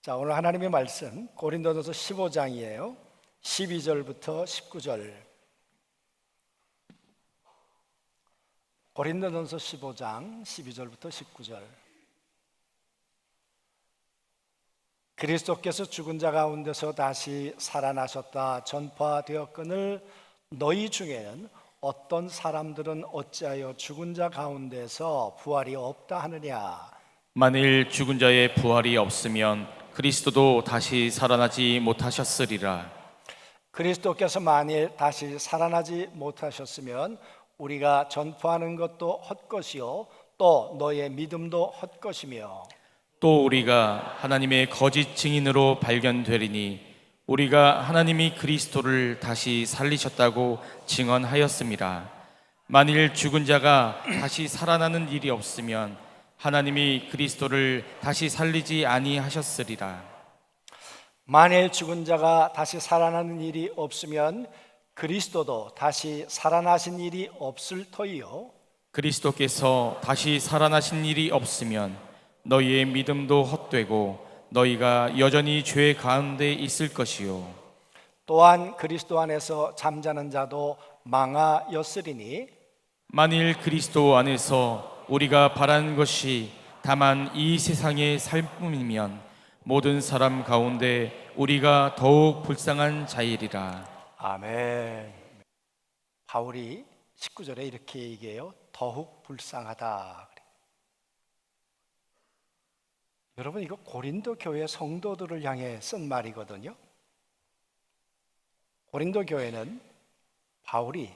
자, 오늘 하나님의 말씀 고린도전서 15장이에요. 12절부터 19절. 고린도전서 15장 12절부터 19절. 그리스도께서 죽은 자 가운데서 다시 살아나셨다 전파되었거늘 너희 중에는 어떤 사람들은 어찌하여 죽은 자 가운데서 부활이 없다 하느냐 만일 죽은 자의 부활이 없으면 그리스도도 다시 살아나지 못하셨으리라. 그리스도께서 만일 다시 살아나지 못하셨으면 우리가 전파하는 것도 헛것이요 또 너의 믿음도 헛것이며 또 우리가 하나님의 거짓 증인으로 발견되리니 우리가 하나님이 그리스도를 다시 살리셨다고 증언하였습니다. 만일 죽은 자가 다시 살아나는 일이 없으면 하나님이 그리스도를 다시 살리지 아니하셨으리라. 만일 죽은 자가 다시 살아나는 일이 없으면 그리스도도 다시 살아나신 일이 없을 터이요 그리스도께서 다시 살아나신 일이 없으면 너희의 믿음도 헛되고 너희가 여전히 죄 가운데 있을 것이요 또한 그리스도 안에서 잠자는 자도 망하였으리니 만일 그리스도 안에서 우리가 바란 것이 다만 이 세상의 삶뿐이면 모든 사람 가운데 우리가 더욱 불쌍한 자이리라 아멘. 바울이 19절에 이렇게 얘기해요. 더욱 불쌍하다. 여러분 이거 고린도 교회 성도들을 향해 쓴 말이거든요. 고린도 교회는 바울이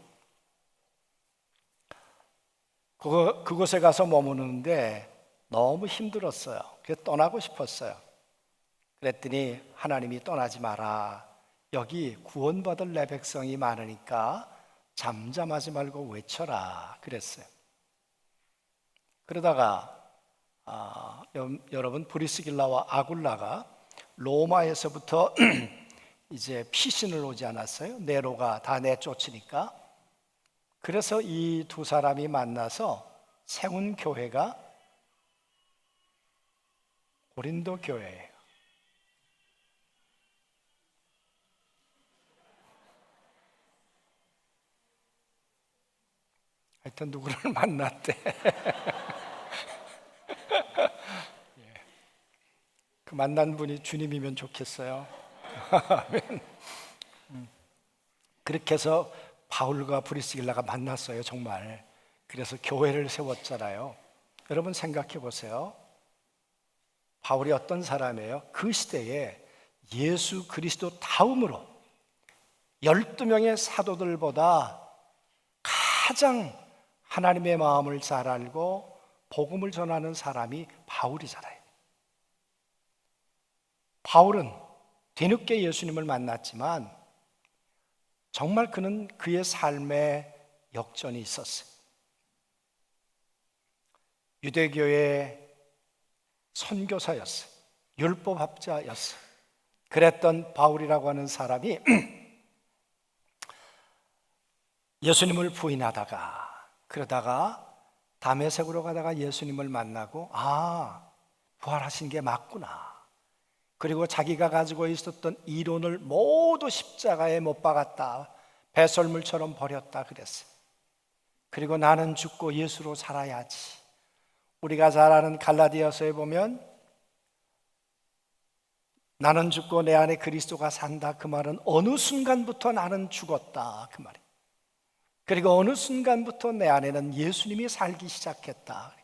그곳에 가서 머무는데 너무 힘들었어요. 그래서 떠나고 싶었어요. 그랬더니 하나님이 떠나지 마라. 여기 구원받을 내 백성이 많으니까 잠잠하지 말고 외쳐라. 그랬어요. 그러다가 아, 여, 여러분 브리스길라와 아굴라가 로마에서부터 이제 피신을 오지 않았어요. 네로가 다 내쫓으니까. 그래서 이 두 사람이 만나서 세운 교회가 고린도 교회예요. 하여튼 누구를 만났대. 예. 그 만난 분이 주님이면 좋겠어요. 음. 그렇게 해서 바울과 브리스길라가 만났어요, 정말. 그래서 교회를 세웠잖아요. 여러분 생각해 보세요. 바울이 어떤 사람이에요? 그 시대에 예수 그리스도 다음으로 12명의 사도들보다 가장 하나님의 마음을 잘 알고 복음을 전하는 사람이 바울이잖아요. 바울은 뒤늦게 예수님을 만났지만 정말 그는 그의 삶에 역전이 있었어요. 유대교의 선교사였어요. 율법학자였어요. 그랬던 바울이라고 하는 사람이 예수님을 부인하다가 그러다가 담에색으로 가다가 예수님을 만나고 아 부활하신 게 맞구나. 그리고 자기가 가지고 있었던 이론을 모두 십자가에 못 박았다. 배설물처럼 버렸다 그랬어요. 그리고 나는 죽고 예수로 살아야지. 우리가 잘 아는 갈라디아서에 보면 나는 죽고 내 안에 그리스도가 산다 그 말은 어느 순간부터 나는 죽었다 그 말이. 그리고 어느 순간부터 내 안에는 예수님이 살기 시작했다.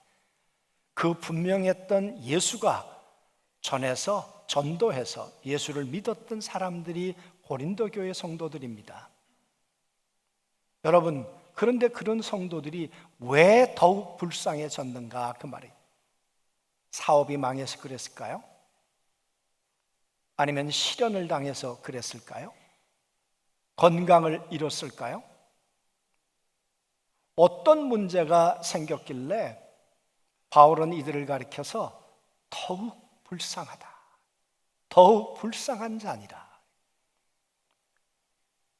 그 분명했던 예수가 전해서 전도해서 예수를 믿었던 사람들이 고린도 교회 성도들입니다. 여러분, 그런데 그런 성도들이 왜 더욱 불쌍해졌는가 그 말이. 사업이 망해서 그랬을까요? 아니면 실현을 당해서 그랬을까요? 건강을 잃었을까요? 어떤 문제가 생겼길래 바울은 이들을 가리켜서 더욱 불쌍하다. 더욱 불쌍한 자니라.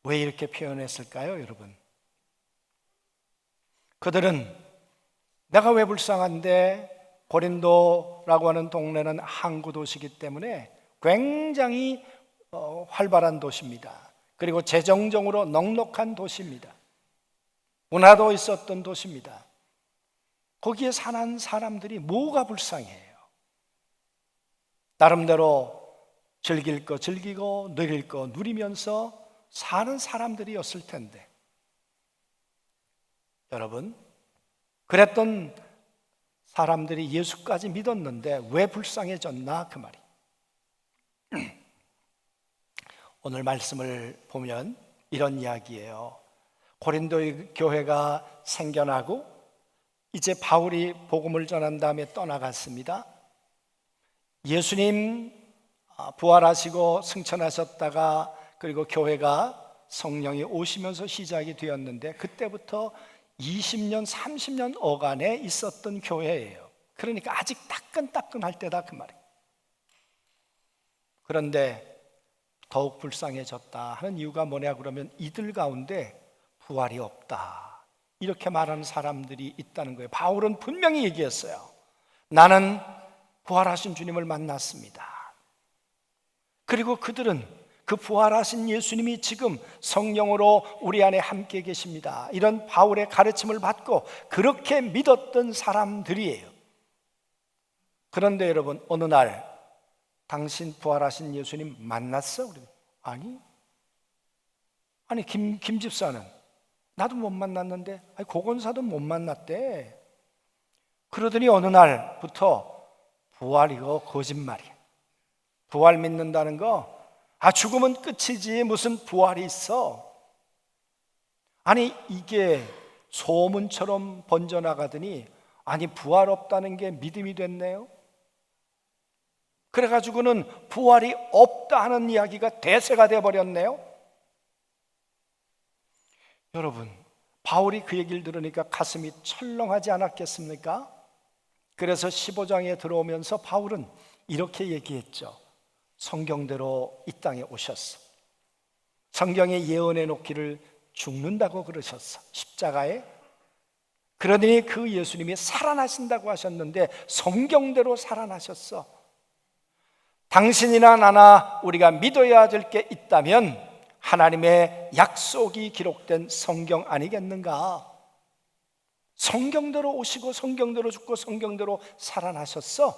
왜 이렇게 표현했을까요, 여러분? 그들은 내가 왜 불쌍한데 고린도라고 하는 동네는 항구 도시이기 때문에 굉장히 어, 활발한 도시입니다. 그리고 재정적으로 넉넉한 도시입니다. 문화도 있었던 도시입니다. 거기에 사는 사람들이 뭐가 불쌍해요? 나름대로 즐길 거 즐기고 누릴 거 누리면서 사는 사람들이었을 텐데. 여러분 그랬던 사람들이 예수까지 믿었는데 왜 불쌍해졌나? 그 말이. 오늘 말씀을 보면 이런 이야기예요. 고린도 교회가 생겨나고 이제 바울이 복음을 전한 다음에 떠나갔습니다. 예수님 아, 부활하시고 승천하셨다가 그리고 교회가 성령이 오시면서 시작이 되었는데 그때부터 20년, 30년 어간에 있었던 교회예요. 그러니까 아직 따끈따끈할 때다 그 말이에요. 그런데 더욱 불쌍해졌다 하는 이유가 뭐냐 그러면 이들 가운데 부활이 없다. 이렇게 말하는 사람들이 있다는 거예요. 바울은 분명히 얘기했어요. 나는 부활하신 주님을 만났습니다. 그리고 그들은 그 부활하신 예수님이 지금 성령으로 우리 안에 함께 계십니다. 이런 바울의 가르침을 받고 그렇게 믿었던 사람들이에요. 그런데 여러분, 어느 날 당신 부활하신 예수님 만났어? 아니. 아니, 김, 김 집사는 나도 못 만났는데, 아니, 고건사도 못 만났대. 그러더니 어느 날부터 부활이고 거짓말이야. 부활 믿는다는 거, 아, 죽으면 끝이지. 무슨 부활이 있어. 아니, 이게 소문처럼 번져나가더니, 아니, 부활 없다는 게 믿음이 됐네요. 그래가지고는 부활이 없다 하는 이야기가 대세가 되어버렸네요. 여러분, 바울이 그 얘기를 들으니까 가슴이 철렁하지 않았겠습니까? 그래서 15장에 들어오면서 바울은 이렇게 얘기했죠. 성경대로 이 땅에 오셨어. 성경에 예언해 놓기를 죽는다고 그러셨어. 십자가에. 그러더니 그 예수님이 살아나신다고 하셨는데 성경대로 살아나셨어. 당신이나 나나 우리가 믿어야 될 게 있다면 하나님의 약속이 기록된 성경 아니겠는가? 성경대로 오시고 성경대로 죽고 성경대로 살아나셨어.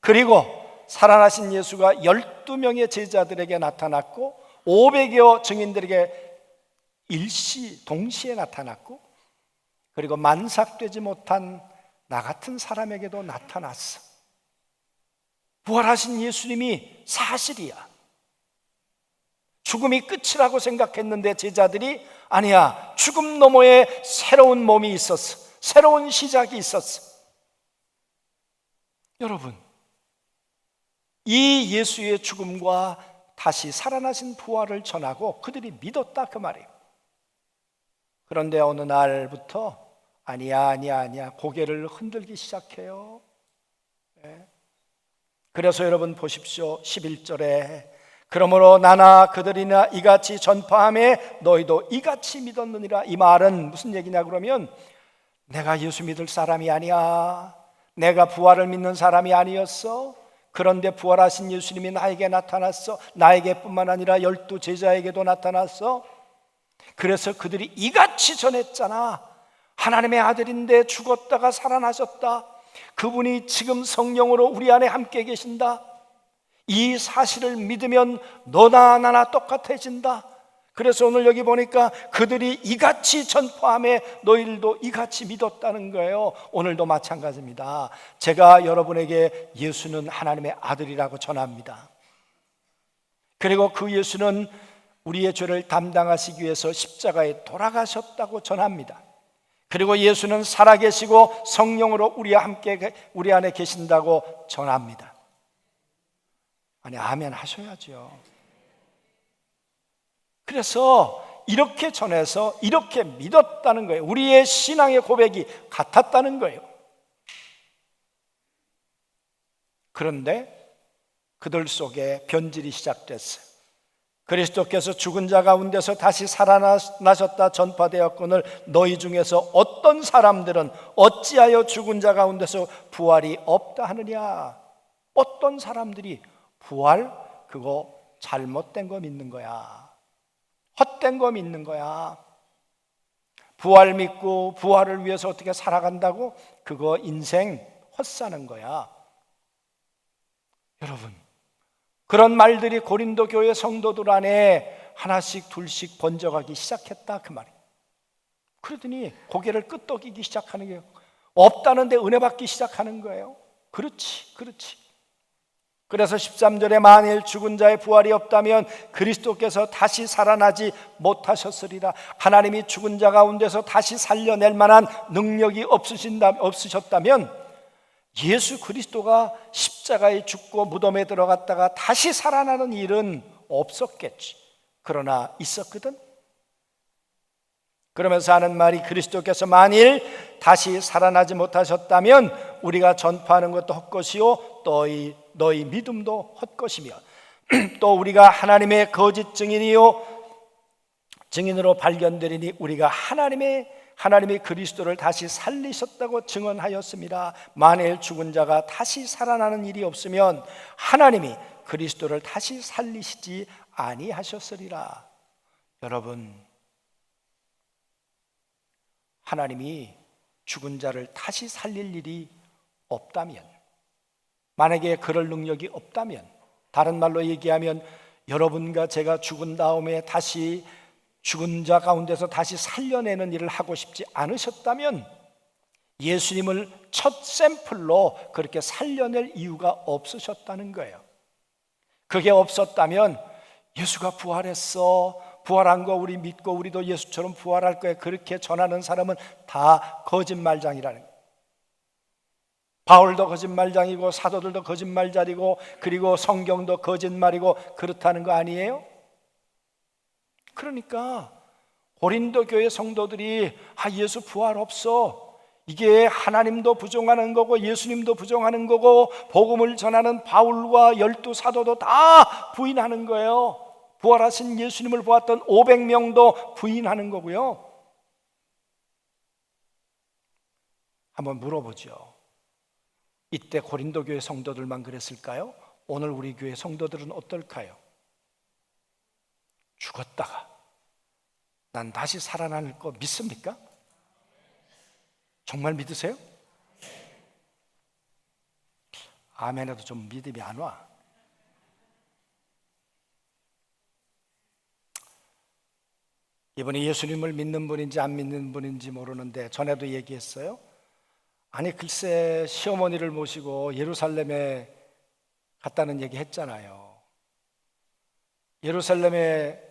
그리고 살아나신 예수가 12명의 제자들에게 나타났고 500여 증인들에게 일시 동시에 나타났고 그리고 만삭되지 못한 나 같은 사람에게도 나타났어. 부활하신 예수님이 사실이야. 죽음이 끝이라고 생각했는데 제자들이 아니야. 죽음 너머에 새로운 몸이 있었어. 새로운 시작이 있었어. 여러분, 이 예수의 죽음과 다시 살아나신 부활을 전하고 그들이 믿었다 그 말이에요. 그런데 어느 날부터 아니야, 아니야, 아니야. 고개를 흔들기 시작해요. 네. 그래서 여러분 보십시오. 11절에 그러므로 나나 그들이나 이같이 전파함에 너희도 이같이 믿었느니라. 이 말은 무슨 얘기냐 그러면 내가 예수 믿을 사람이 아니야. 내가 부활을 믿는 사람이 아니었어. 그런데 부활하신 예수님이 나에게 나타났어. 나에게뿐만 아니라 열두 제자에게도 나타났어. 그래서 그들이 이같이 전했잖아. 하나님의 아들인데 죽었다가 살아나셨다. 그분이 지금 성령으로 우리 안에 함께 계신다. 이 사실을 믿으면 너나 나나 똑같아진다. 그래서 오늘 여기 보니까 그들이 이같이 전파함에 너희들도 이같이 믿었다는 거예요. 오늘도 마찬가지입니다. 제가 여러분에게 예수는 하나님의 아들이라고 전합니다. 그리고 그 예수는 우리의 죄를 담당하시기 위해서 십자가에 돌아가셨다고 전합니다. 그리고 예수는 살아계시고 성령으로 우리 함께 우리 안에 계신다고 전합니다. 아니 아멘 하셔야죠. 그래서 이렇게 전해서 이렇게 믿었다는 거예요. 우리의 신앙의 고백이 같았다는 거예요. 그런데 그들 속에 변질이 시작됐어요. 그리스도께서 죽은 자 가운데서 다시 살아나셨다 전파되었거늘 너희 중에서 어떤 사람들은 어찌하여 죽은 자 가운데서 부활이 없다 하느냐? 어떤 사람들이 부활 그거 잘못된 거 믿는 거야. 헛된 거 믿는 거야. 부활 믿고 부활을 위해서 어떻게 살아간다고? 그거 인생 헛사는 거야. 여러분, 그런 말들이 고린도 교회 성도들 안에 하나씩 둘씩 번져가기 시작했다 그 말이에요. 그러더니 고개를 끄덕이기 시작하는 거예요. 없다는데 은혜 받기 시작하는 거예요. 그렇지, 그렇지. 그래서 13절에 만일 죽은 자의 부활이 없다면 그리스도께서 다시 살아나지 못하셨으리라. 하나님이 죽은 자 가운데서 다시 살려낼 만한 능력이 없으신다, 없으셨다면 예수 그리스도가 십자가에 죽고 무덤에 들어갔다가 다시 살아나는 일은 없었겠지. 그러나 있었거든. 그러면서 하는 말이 그리스도께서 만일 다시 살아나지 못하셨다면 우리가 전파하는 것도 헛것이요 너희 너희 믿음도 헛것이며 또 우리가 하나님의 거짓 증인이요 증인으로 발견되리니 우리가 하나님의 하나님이 그리스도를 다시 살리셨다고 증언하였습니다. 만일 죽은 자가 다시 살아나는 일이 없으면 하나님이 그리스도를 다시 살리시지 아니하셨으리라. 여러분 하나님이 죽은 자를 다시 살릴 일이 없다면, 만약에 그럴 능력이 없다면, 다른 말로 얘기하면 여러분과 제가 죽은 다음에 다시 죽은 자 가운데서 다시 살려내는 일을 하고 싶지 않으셨다면 예수님을 첫 샘플로 그렇게 살려낼 이유가 없으셨다는 거예요. 그게 없었다면 예수가 부활했어. 부활한 거 우리 믿고 우리도 예수처럼 부활할 거야. 그렇게 전하는 사람은 다 거짓말장이라는 거예요. 바울도 거짓말장이고 사도들도 거짓말자리고 그리고 성경도 거짓말이고 그렇다는 거 아니에요? 그러니까 고린도 교회 성도들이 아 예수 부활 없어. 이게 하나님도 부정하는 거고 예수님도 부정하는 거고 복음을 전하는 바울과 열두 사도도 다 부인하는 거예요. 부활하신 예수님을 보았던 500명도 부인하는 거고요. 한번 물어보죠. 이때 고린도 교회 성도들만 그랬을까요? 오늘 우리 교회 성도들은 어떨까요? 죽었다가 난 다시 살아날 거 믿습니까? 정말 믿으세요? 아멘에도 좀 믿음이 안 와. 이분이 예수님을 믿는 분인지 안 믿는 분인지 모르는데 전에도 얘기했어요. 아니 글쎄 시어머니를 모시고 예루살렘에 갔다는 얘기 했잖아요. 예루살렘에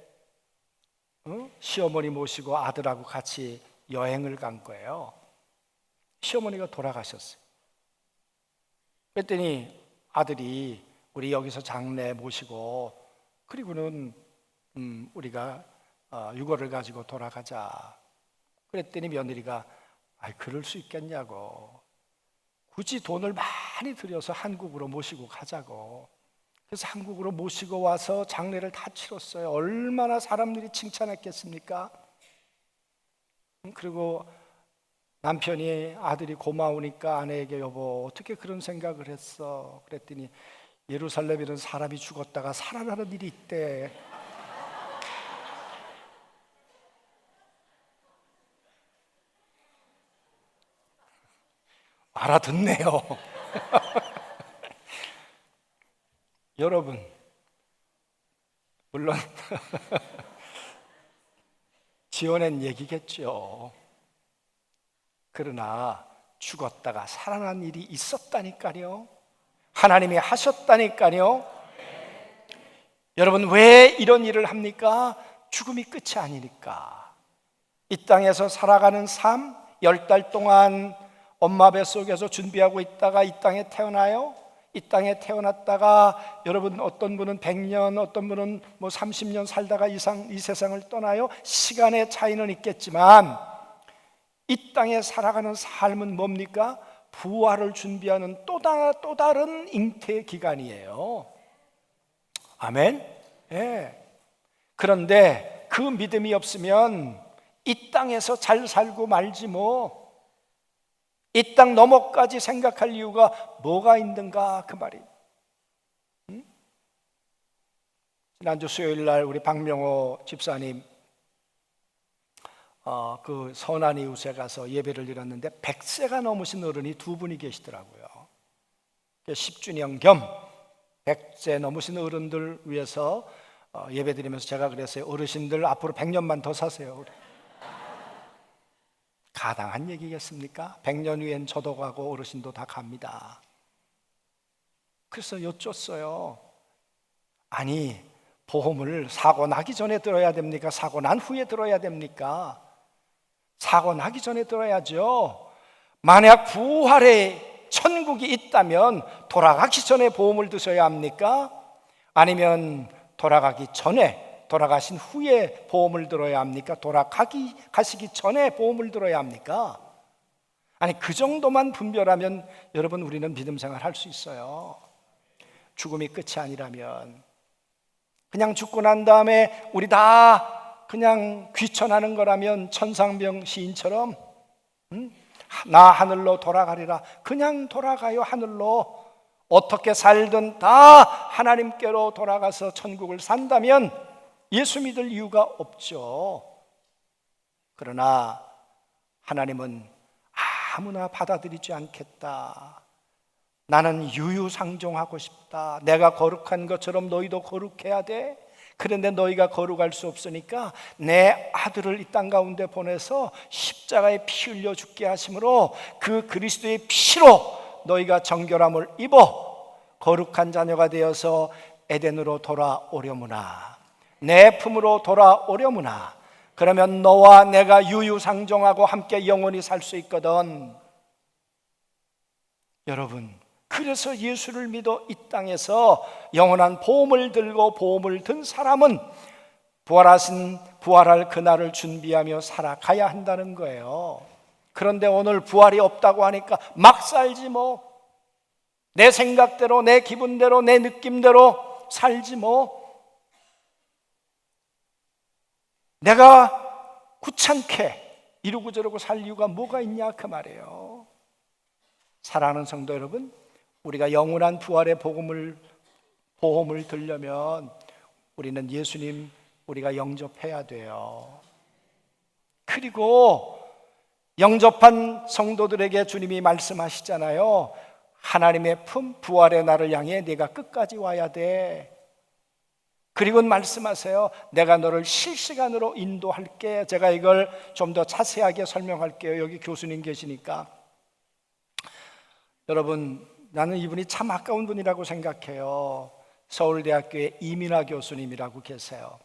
어? 시어머니 모시고 아들하고 같이 여행을 간 거예요. 시어머니가 돌아가셨어요. 그랬더니 아들이 우리 여기서 장례 모시고 그리고는 음, 우리가 어, 유거를 가지고 돌아가자. 그랬더니 며느리가 아, 그럴 수 있겠냐고. 굳이 돈을 많이 들여서 한국으로 모시고 가자고. 그래서 한국으로 모시고 와서 장례를 다 치렀어요. 얼마나 사람들이 칭찬했겠습니까? 음, 그리고 남편이 아들이 고마우니까 아내에게 여보 어떻게 그런 생각을 했어? 그랬더니 예루살렘에는 사람이 죽었다가 살아나는 일이 있대. 알아듣네요. 여러분, 물론 지어낸 얘기겠죠. 그러나 죽었다가 살아난 일이 있었다니까요. 하나님이 하셨다니까요. 여러분, 왜 이런 일을 합니까? 죽음이 끝이 아니니까. 이 땅에서 살아가는 삶, 열 달 동안 엄마 뱃속에서 준비하고 있다가 이 땅에 태어나요. 이 땅에 태어났다가 여러분 어떤 분은 100년, 어떤 분은 뭐 30년 살다가 이상 이 세상을 떠나요. 시간의 차이는 있겠지만 이 땅에 살아가는 삶은 뭡니까? 부활을 준비하는 또, 다, 또 다른 잉태 기간이에요. 아멘? 예. 그런데 그 믿음이 없으면 이 땅에서 잘 살고 말지 뭐. 이 땅 너머까지 생각할 이유가 뭐가 있는가 그 말이. 음? 지난주 수요일 날 우리 박명호 집사님 어, 그 선한 이웃에 가서 예배를 드렸는데 100세가 넘으신 어른이 두 분이 계시더라고요. 10주년 겸 100세 넘으신 어른들 위해서 어, 예배 드리면서 제가 그랬어요. 어르신들 앞으로 100년만 더 사세요. 가당한 얘기겠습니까? 100년 후엔 저도 가고 어르신도 다 갑니다. 그래서 여쭙어요. 아니, 보험을 사고 나기 전에 들어야 됩니까? 사고 난 후에 들어야 됩니까? 사고 나기 전에 들어야죠. 만약 부활에 천국이 있다면 돌아가기 전에 보험을 드셔야 합니까? 아니면 돌아가기 전에 돌아가신 후에 보험을 들어야 합니까? 돌아가기 가시기 전에 보험을 들어야 합니까? 아니 그 정도만 분별하면 여러분 우리는 믿음 생활 할 수 있어요. 죽음이 끝이 아니라면 그냥 죽고 난 다음에 우리 다 그냥 귀천하는 거라면 천상병 시인처럼 음? 나 하늘로 돌아가리라 그냥 돌아가요 하늘로 어떻게 살든 다 하나님께로 돌아가서 천국을 산다면 예수 믿을 이유가 없죠. 그러나 하나님은 아무나 받아들이지 않겠다. 나는 유유상종하고 싶다. 내가 거룩한 것처럼 너희도 거룩해야 돼. 그런데 너희가 거룩할 수 없으니까 내 아들을 이 땅 가운데 보내서 십자가에 피 흘려 죽게 하심으로 그 그리스도의 피로 너희가 정결함을 입어 거룩한 자녀가 되어서 에덴으로 돌아오려무나 내 품으로 돌아오려무나 그러면 너와 내가 유유상종하고 함께 영원히 살 수 있거든. 여러분, 그래서 예수를 믿어 이 땅에서 영원한 보험을 들고 보험을 든 사람은 부활하신 부활할 그날을 준비하며 살아가야 한다는 거예요. 그런데 오늘 부활이 없다고 하니까 막 살지 뭐. 내 생각대로, 내 기분대로, 내 느낌대로 살지 뭐. 내가 구찮게 이러고 저러고 살 이유가 뭐가 있냐 그 말이에요. 사랑하는 성도 여러분, 우리가 영원한 부활의 복음을 보험을 들려면 우리는 예수님 우리가 영접해야 돼요. 그리고 영접한 성도들에게 주님이 말씀하시잖아요. 하나님의 품 부활의 날을 향해 네가 끝까지 와야 돼. 그리고 말씀하세요. 내가 너를 실시간으로 인도할게. 제가 이걸 좀 더 자세하게 설명할게요. 여기 교수님 계시니까. 여러분, 나는 이분이 참 아까운 분이라고 생각해요. 서울대학교의 이민아 교수님이라고 계세요.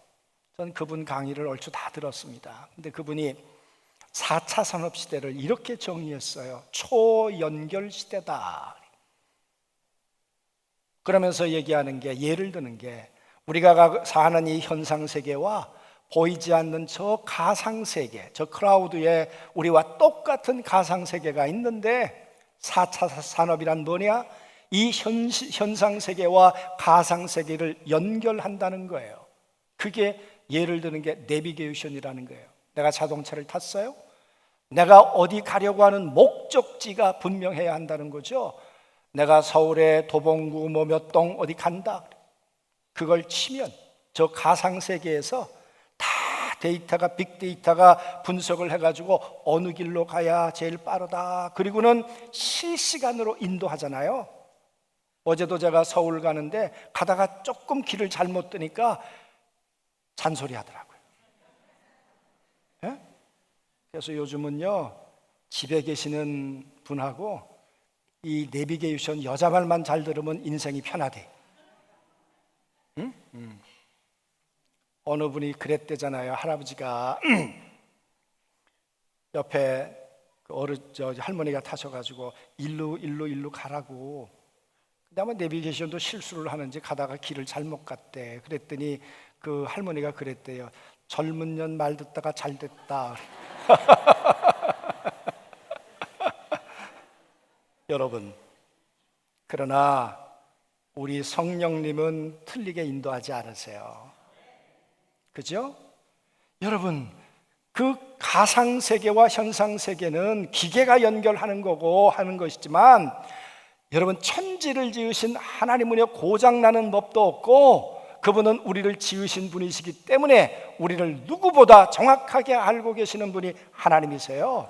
전 그분 강의를 얼추 다 들었습니다. 근데 그분이 4차 산업 시대를 이렇게 정의했어요. 초연결 시대다. 그러면서 얘기하는 게 예를 드는 게 우리가 사는 이 현상 세계와 보이지 않는 저 가상 세계, 저 크라우드에 우리와 똑같은 가상 세계가 있는데 4차 산업이란 뭐냐? 이 현, 현상 세계와 가상 세계를 연결한다는 거예요. 그게 예를 드는 게 내비게이션이라는 거예요. 내가 자동차를 탔어요. 내가 어디 가려고 하는 목적지가 분명해야 한다는 거죠. 내가 서울에 도봉구 뭐 몇 동 어디 간다. 그걸 치면 저 가상 세계에서 다 데이터가 빅데이터가 분석을 해가지고 어느 길로 가야 제일 빠르다. 그리고는 실시간으로 인도하잖아요. 어제도 제가 서울 가는데 가다가 조금 길을 잘못 뜨니까 잔소리 하더라고요. 예? 그래서 요즘은요, 집에 계시는 분하고 이 내비게이션 여자 말만 잘 들으면 인생이 편하대. 응? 음. 어느 분이 그랬대잖아요. 할아버지가 옆에 그 어르 저 할머니가 타셔가지고 일로 일로 일로 가라고. 아마 내비게이션도 실수를 하는지 가다가 길을 잘못 갔대. 그랬더니 그 할머니가 그랬대요. 젊은 년 말 듣다가 잘 됐다. 여러분, 그러나 우리 성령님은 틀리게 인도하지 않으세요. 그죠? 여러분, 그 가상 세계와 현상 세계는 기계가 연결하는 거고 하는 것이지만 여러분 천지를 지으신 하나님은요 고장 나는 법도 없고 그분은 우리를 지으신 분이시기 때문에 우리를 누구보다 정확하게 알고 계시는 분이 하나님이세요.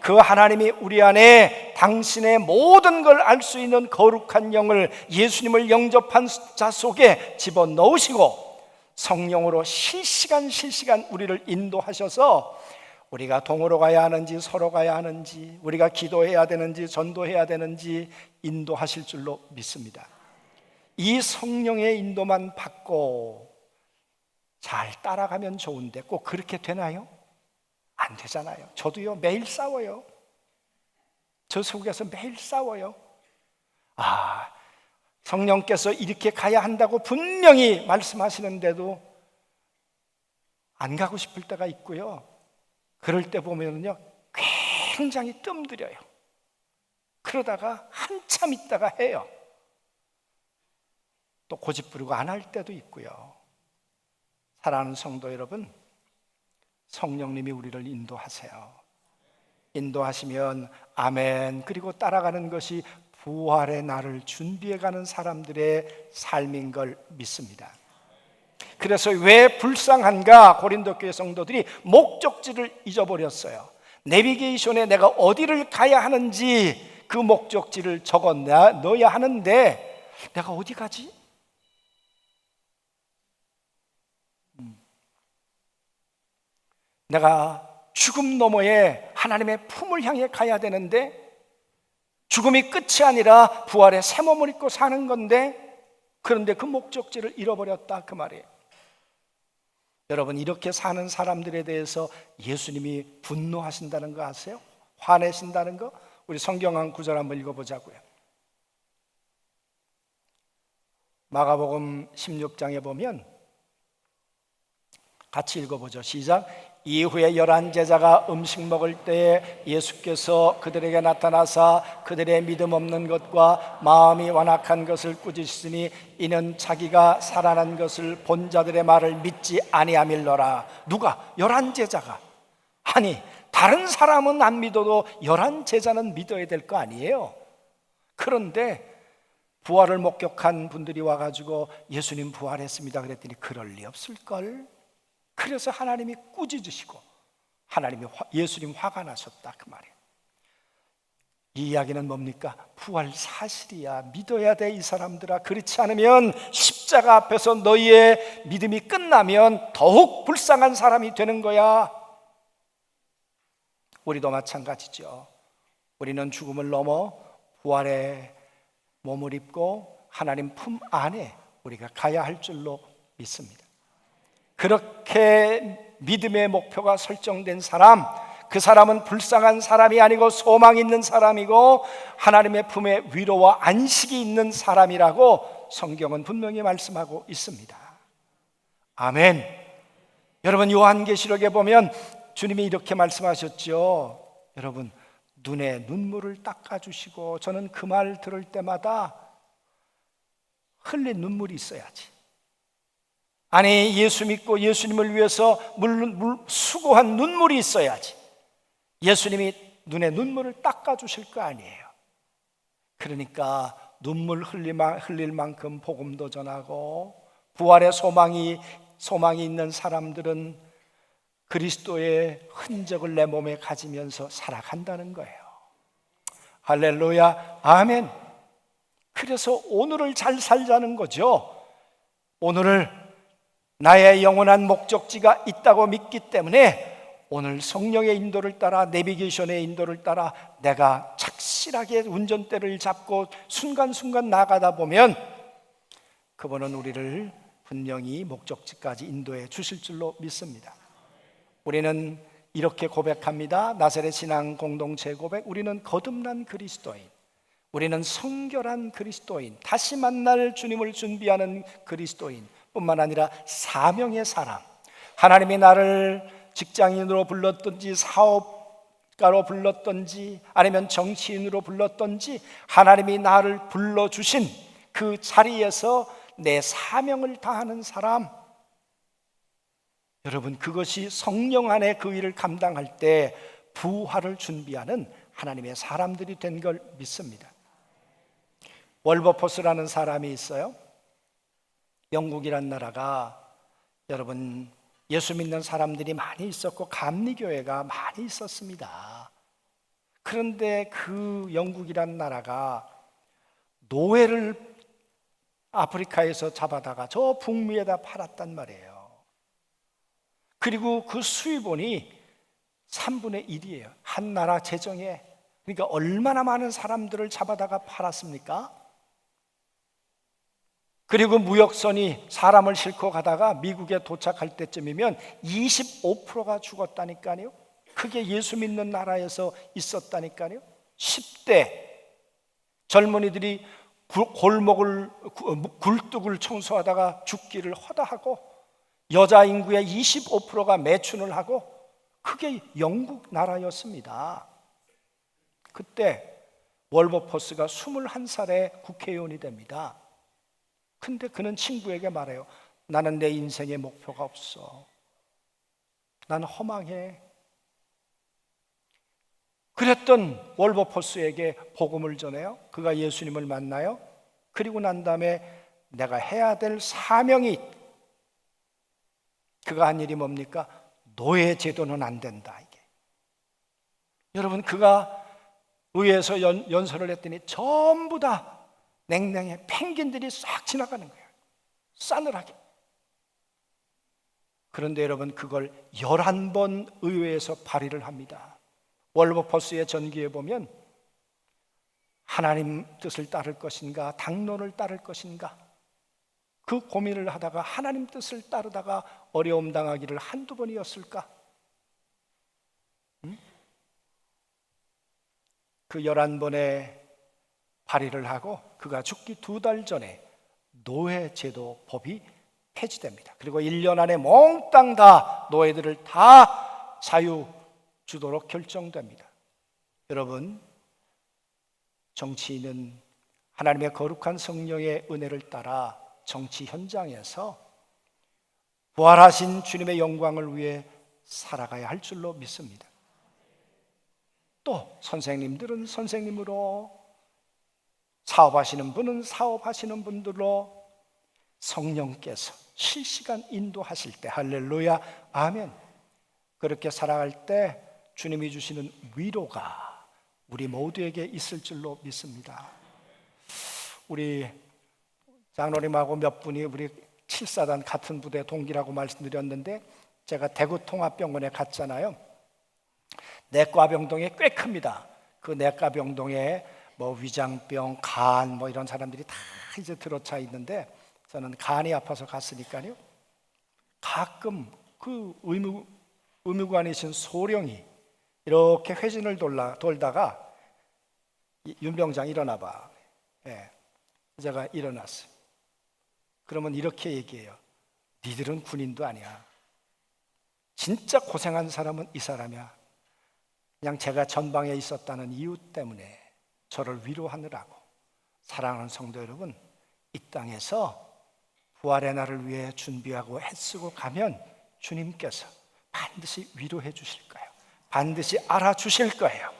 그 하나님이 우리 안에 당신의 모든 걸 알 수 있는 거룩한 영을 예수님을 영접한 자 속에 집어 넣으시고 성령으로 실시간 실시간 우리를 인도하셔서 우리가 동으로 가야 하는지 서로 가야 하는지 우리가 기도해야 되는지 전도해야 되는지 인도하실 줄로 믿습니다. 이 성령의 인도만 받고 잘 따라가면 좋은데 꼭 그렇게 되나요? 안 되잖아요. 저도요 매일 싸워요. 저 속에서 매일 싸워요. 아, 성령께서 이렇게 가야 한다고 분명히 말씀하시는데도 안 가고 싶을 때가 있고요. 그럴 때 보면요 굉장히 뜸들여요. 그러다가 한참 있다가 해요. 또 고집 부리고 안 할 때도 있고요. 사랑하는 성도 여러분, 성령님이 우리를 인도하세요. 인도하시면 아멘. 그리고 따라가는 것이 부활의 날을 준비해 가는 사람들의 삶인 걸 믿습니다. 그래서 왜 불쌍한가 고린도 교회 성도들이 목적지를 잊어버렸어요. 내비게이션에 내가 어디를 가야 하는지 그 목적지를 적어 넣어야 하는데 내가 어디 가지? 내가 죽음 너머에 하나님의 품을 향해 가야 되는데 죽음이 끝이 아니라 부활의 새 몸을 입고 사는 건데 그런데 그 목적지를 잃어버렸다 그 말이에요. 여러분 이렇게 사는 사람들에 대해서 예수님이 분노하신다는 거 아세요? 화내신다는 거? 우리 성경 한 구절 한번 읽어보자고요. 마가복음 16장에 보면 같이 읽어보죠. 시작. 이후에 열한 제자가 음식 먹을 때에 예수께서 그들에게 나타나사 그들의 믿음 없는 것과 마음이 완악한 것을 꾸짖으니 이는 자기가 살아난 것을 본 자들의 말을 믿지 아니함일러라. 누가? 열한 제자가. 아니 다른 사람은 안 믿어도 열한 제자는 믿어야 될 거 아니에요. 그런데 부활을 목격한 분들이 와가지고 예수님 부활했습니다 그랬더니 그럴 리 없을걸 그래서 하나님이 꾸짖으시고 하나님이 화, 예수님 화가 나셨다 그 말이에요. 이 이야기는 뭡니까? 부활 사실이야. 믿어야 돼, 이 사람들아. 그렇지 않으면 십자가 앞에서 너희의 믿음이 끝나면 더욱 불쌍한 사람이 되는 거야. 우리도 마찬가지죠. 우리는 죽음을 넘어 부활의 몸을 입고 하나님 품 안에 우리가 가야 할 줄로 믿습니다. 그렇게 믿음의 목표가 설정된 사람, 그 사람은 불쌍한 사람이 아니고 소망 있는 사람이고 하나님의 품에 위로와 안식이 있는 사람이라고 성경은 분명히 말씀하고 있습니다. 아멘. 여러분 요한계시록에 보면 주님이 이렇게 말씀하셨죠. 여러분 눈에 눈물을 닦아 주시고 저는 그 말 들을 때마다 흘린 눈물이 있어야지. 아니 예수 믿고 예수님을 위해서 물, 물, 수고한 눈물이 있어야지. 예수님이 눈에 눈물을 닦아 주실 거 아니에요. 그러니까 눈물 흘릴 만큼 복음도 전하고 부활의 소망이 소망이 있는 사람들은 그리스도의 흔적을 내 몸에 가지면서 살아간다는 거예요. 할렐루야. 아멘. 그래서 오늘을 잘 살자는 거죠. 오늘을 나의 영원한 목적지가 있다고 믿기 때문에 오늘 성령의 인도를 따라 내비게이션의 인도를 따라 내가 착실하게 운전대를 잡고 순간순간 나가다 보면 그분은 우리를 분명히 목적지까지 인도해 주실 줄로 믿습니다. 우리는 이렇게 고백합니다. 나사렛 신앙 공동체 고백. 우리는 거듭난 그리스도인. 우리는 성결한 그리스도인. 다시 만날 주님을 준비하는 그리스도인. 뿐만 아니라 사명의 사람. 하나님이 나를 직장인으로 불렀든지 사업가로 불렀든지 아니면 정치인으로 불렀든지 하나님이 나를 불러주신 그 자리에서 내 사명을 다하는 사람. 여러분, 그것이 성령 안에 그 일을 감당할 때 부활을 준비하는 하나님의 사람들이 된 걸 믿습니다. 월버포스라는 사람이 있어요. 영국이란 나라가 여러분 예수 믿는 사람들이 많이 있었고 감리교회가 많이 있었습니다. 그런데 그 영국이란 나라가 노예를 아프리카에서 잡아다가 저 북미에다 팔았단 말이에요. 그리고 그 수입원이 3분의 1이에요. 한 나라 재정에. 그러니까 얼마나 많은 사람들을 잡아다가 팔았습니까? 그리고 무역선이 사람을 싣고 가다가 미국에 도착할 때쯤이면 25%가 죽었다니까요. 그게 예수 믿는 나라에서 있었다니까요. 10대 젊은이들이 구- 골목을 구- 굴뚝을 청소하다가 죽기를 허다하고 여자 인구의 25%가 매춘을 하고 그게 영국 나라였습니다. 그때 월버포스가 21살에 국회의원이 됩니다. 근데 그는 친구에게 말해요. 나는 내 인생의 목표가 없어. 난 허망해. 그랬던 월버포스에게 복음을 전해요. 그가 예수님을 만나요. 그리고 난 다음에 내가 해야 될 사명이 있- 그가 한 일이 뭡니까? 노예 제도는 안 된다 이게. 여러분 그가 의회에서 연, 연설을 했더니 전부 다 냉랭해 펭귄들이 싹 지나가는 거예요. 싸늘하게. 그런데 여러분 그걸 11번 의회에서 발의를 합니다. 월버퍼스의 전기에 보면 하나님 뜻을 따를 것인가 당론을 따를 것인가 그 고민을 하다가 하나님 뜻을 따르다가 어려움 당하기를 한두 번이었을까? 음? 그 열한 번의 발의를 하고 그가 죽기 두 달 전에 노예 제도 법이 폐지됩니다. 그리고 1년 안에 몽땅 다 노예들을 다 자유 주도록 결정됩니다. 여러분, 정치인은 하나님의 거룩한 성령의 은혜를 따라 정치 현장에서 부활하신 주님의 영광을 위해 살아가야 할 줄로 믿습니다. 또 선생님들은 선생님으로 사업하시는 분은 사업하시는 분들로 성령께서 실시간 인도하실 때 할렐루야 아멘 그렇게 살아갈 때 주님이 주시는 위로가 우리 모두에게 있을 줄로 믿습니다. 우리 장로님하고 몇 분이 우리 7사단 같은 부대 동기라고 말씀드렸는데 제가 대구 통합병원에 갔잖아요. 내과병동이 꽤 큽니다. 그 내과병동에 뭐 위장병, 간 뭐 이런 사람들이 다 이제 들어차 있는데 저는 간이 아파서 갔으니까요. 가끔 그 의무 의무관이신 소령이 이렇게 회진을 돌라, 돌다가 이- 윤병장 일어나 봐. 예. 제가 일어났어요. 그러면 이렇게 얘기해요. 니들은 군인도 아니야. 진짜 고생한 사람은 이 사람이야. 그냥 제가 전방에 있었다는 이유 때문에 저를 위로하느라고 사랑하는 성도 여러분, 이 땅에서 부활의 날을 위해 준비하고 애쓰고 가면 주님께서 반드시 위로해 주실 거예요. 반드시 알아주실 거예요.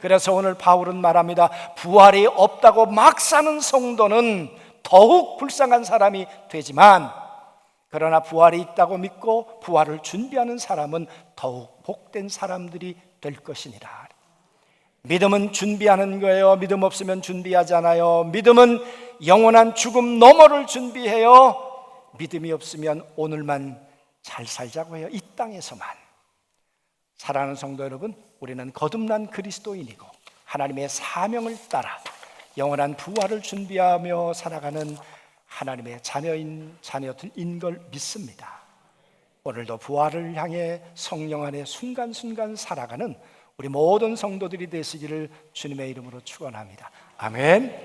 그래서 오늘 바울은 말합니다. 부활이 없다고 막 사는 성도는 더욱 불쌍한 사람이 되지만 그러나 부활이 있다고 믿고 부활을 준비하는 사람은 더욱 복된 사람들이 될 것이니라. 믿음은 준비하는 거예요. 믿음 없으면 준비하지 않아요. 믿음은 영원한 죽음 너머를 준비해요. 믿음이 없으면 오늘만 잘 살자고 해요. 이 땅에서만. 사랑하는 성도 여러분, 우리는 거듭난 그리스도인이고 하나님의 사명을 따라 영원한 부활을 준비하며 살아가는 하나님의 자녀인 자녀들인 걸 믿습니다. 오늘도 부활을 향해 성령 안에 순간순간 살아가는 우리 모든 성도들이 되시기를 주님의 이름으로 축원합니다. 아멘.